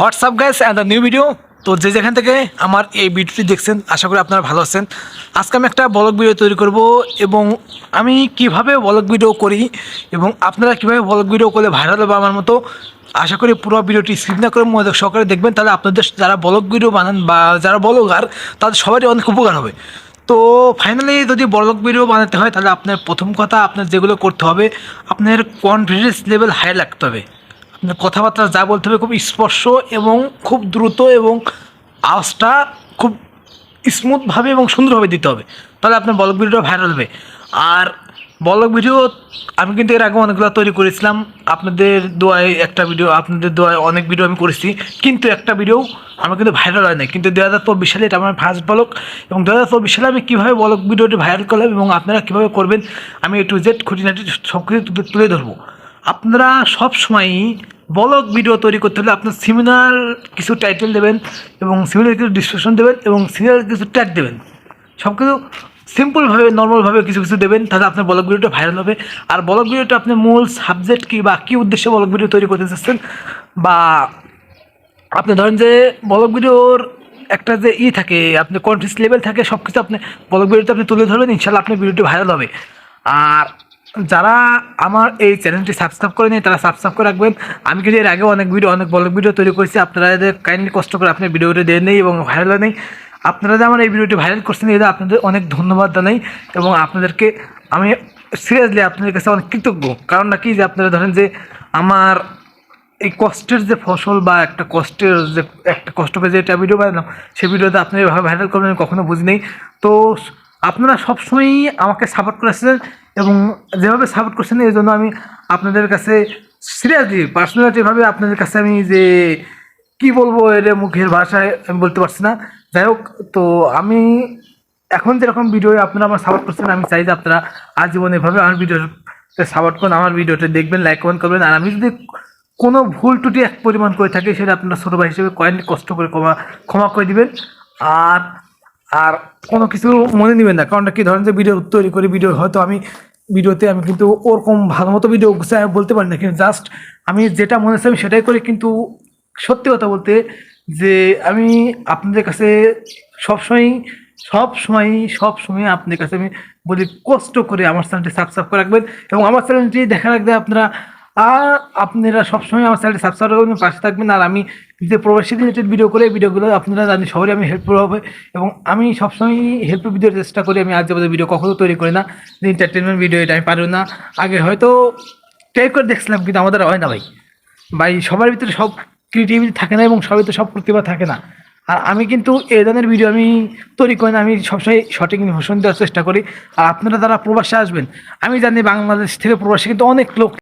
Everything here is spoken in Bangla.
WhatsApp guys and the new video তো যে যেখান থেকে আমার এই ভিডিওটি দেখছেন, আশা করি আপনারা ভালো আছেন। আজকে আমি একটা ব্লগ ভিডিও তৈরি করব এবং আমি কীভাবে ব্লগ ভিডিও করি এবং আপনারা কীভাবে ব্লগ ভিডিও করলে ভাইরাল হবে আমার মতো, আশা করি পুরো ভিডিওটি স্কিপ না করে মনোযোগ সহকারে দেখবেন। তাহলে আপনাদের যারা ব্লগ ভিডিও বানান বা যারা ব্লগার তাদের সবারই অনেক উপকার হবে। তো ফাইনালি যদি ব্লগ ভিডিও বানাতে হয়, তাহলে আপনার প্রথম কথা আপনার যেগুলো করতে হবে, আপনার কনফিডেন্স লেভেল হাই রাখতে হবে। কথাবার্তা যা বলতে হবে খুব স্পর্শ এবং খুব দ্রুত এবং আওয়াজটা খুব স্মুথভাবে এবং সুন্দরভাবে দিতে হবে। তাহলে আপনার ব্লগ ভিডিওটা ভাইরাল হবে। আর ব্লগ ভিডিও আমি কিন্তু এর আগে অনেকগুলো তৈরি করেছিলাম। আপনাদের দোয়ায় একটা ভিডিও, আপনাদের দোয়ায় অনেক ভিডিও আমি করেছি। কিন্তু একটা ভিডিও আমার কিন্তু ভাইরাল হয় না কিন্তু দু হাজার চব্বিশ সালে এটা আমার ফার্স্ট ব্লগ এবং দু হাজার চব্বিশ সালে আমি কীভাবে ব্লগ ভিডিওটি ভাইরাল করলাম এবং আপনারা কীভাবে করবেন, আমি এ টু জেড খুঁটিনাটি সব কিছু তুলে ধরবো। আপনারা সব সময়ই ব্লগ ভিডিও তৈরি করতে হলে আপনার সিমিনার কিছু টাইটেল দেবেন এবং সিমিনার কিছু ডিসক্রিপশন দেবেন এবং সিমিনার কিছু ট্যাগ দেবেন। সব কিছু সিম্পলভাবে নর্মালভাবে কিছু কিছু দেবেন, তাহলে আপনার ব্লগ ভিডিওটা ভাইরাল হবে। আর ব্লগ ভিডিওটা আপনি মূল সাবজেক্ট কী বা কী উদ্দেশ্যে ব্লগ ভিডিও তৈরি করতে চাচ্ছেন বা আপনি ধরেন যে ব্লগ ভিডিওর একটা যে ই থাকে, আপনি কনফিডেন্স লেভেল থাকে সব কিছু আপনি ব্লগ ভিডিওতে আপনি তুলে ধরবেন ইনশাল্লাহ আপনার ভিডিওটি ভাইরাল হবে। আর যারা আমার এই চ্যানেলটি সাবস্ক্রাইব করে নেই, তারা সাবস্ক্রাইব করে রাখবেন। আমি কিন্তু এর আগে অনেক ভিডিও অনেক ব্লগ ভিডিও তৈরি করেছি। আপনারা কাইন্ডলি কষ্ট করে আপনি ভিডিওটি দেন নেই এবং ভাইরাল নেই, আপনারা যে আমার এই ভিডিওটি ভাইরাল করছেন এদের আপনাদের অনেক ধন্যবাদ জানাই এবং আপনাদেরকে আমি সিরিয়াসলি আপনাদের কাছে অনেক কৃতজ্ঞ। কারণ নাকি যে আপনারা ধরেন যে আমার এই কষ্টের যে ফসল বা একটা কষ্টের যে, একটা কষ্ট করে যে একটা ভিডিও বানালাম, সেই ভিডিওতে আপনি এভাবে ভাইরাল করবেন আমি কখনো বুঝি নেই তো আপনারা সবসময়ই আমাকে সাপোর্ট করেছিলেন এবং যেভাবে সাপোর্ট করছেন, এই জন্য আমি আপনাদের কাছে সিরিয়াসলি পার্সোনালিটিভাবে আপনাদের কাছে আমি যে কি বলব এটা মুখের ভাষায় আমি বলতে পারছি না। যাই হোক, তো আমি এখন যেরকম ভিডিও আপনারা আমার সাপোর্ট করছেন, আমি চাই যে আপনারা আজীবন এভাবে আমার ভিডিওতে সাপোর্ট করুন, আমার ভিডিওটা দেখবেন লাইক কমেন্ট করবেন। আর আমি যদি কোনো ভুল ত্রুটি এক পরিমাণ করে থাকি, সেটা আপনারা ছোটো ভাই হিসেবে কয়েন কষ্ট করে ক্ষমা ক্ষমা করে দিবেন। আর আর কোনো কিছু মনে নেবেন না কারণটা কি ধরেন যে ভিডিও তৈরি করি ভিডিও হয়তো আমি ভিডিওতে আমি কিন্তু ওরকম ভালো মতো ভিডিও আমি বলতে পারি না, কিন্তু জাস্ট আমি যেটা মনে হচ্ছে আমি সেটাই করি, কিন্তু সত্যি কথা বলতে যে আমি আপনাদের কাছে সবসময় সব সময় সব সময় আপনাদের কাছে আমি বলি কষ্ট করে আমার চ্যানেলটি সাবস্ক্রাইব করে রাখবেন এবং আমার চ্যানেলটি দেখা রাখবে আপনারা আর আপনারা সবসময় আমার চ্যানেলটি সাবস্ক্রাইব করবেন পাশে থাকবেন। আর আমি যে প্রবাসী রিলেটেড ভিডিও করে, এই ভিডিওগুলো আপনারা জানি, সবারই আমি হেল্পফুল হবে। এবং আমি সবসময় হেল্পফুল ভিডিওর চেষ্টা করি। আমি আজ ভিডিও কখনো তৈরি করি না, যে এন্টারটেনমেন্ট ভিডিও এটা আমি পারি না। আগে হয়তো ট্রাই করে দেখছিলাম, কিন্তু আমাদের হয় না ভাই। ভাই, সবার ভিতরে সব ক্রিয়েটিভিটি থাকে না এবং সবাই তো সব প্রতিভা থাকে না। আর আমি কিন্তু এই ধরনের ভিডিও আমি তৈরি করি না, আমি সবসময় সঠিক ইনফরমেশন দেওয়ার চেষ্টা করি। আর আপনারা যারা প্রবাসে আসবেন, আমি জানি বাংলাদেশ থেকে প্রবাসী কিন্তু অনেক লোক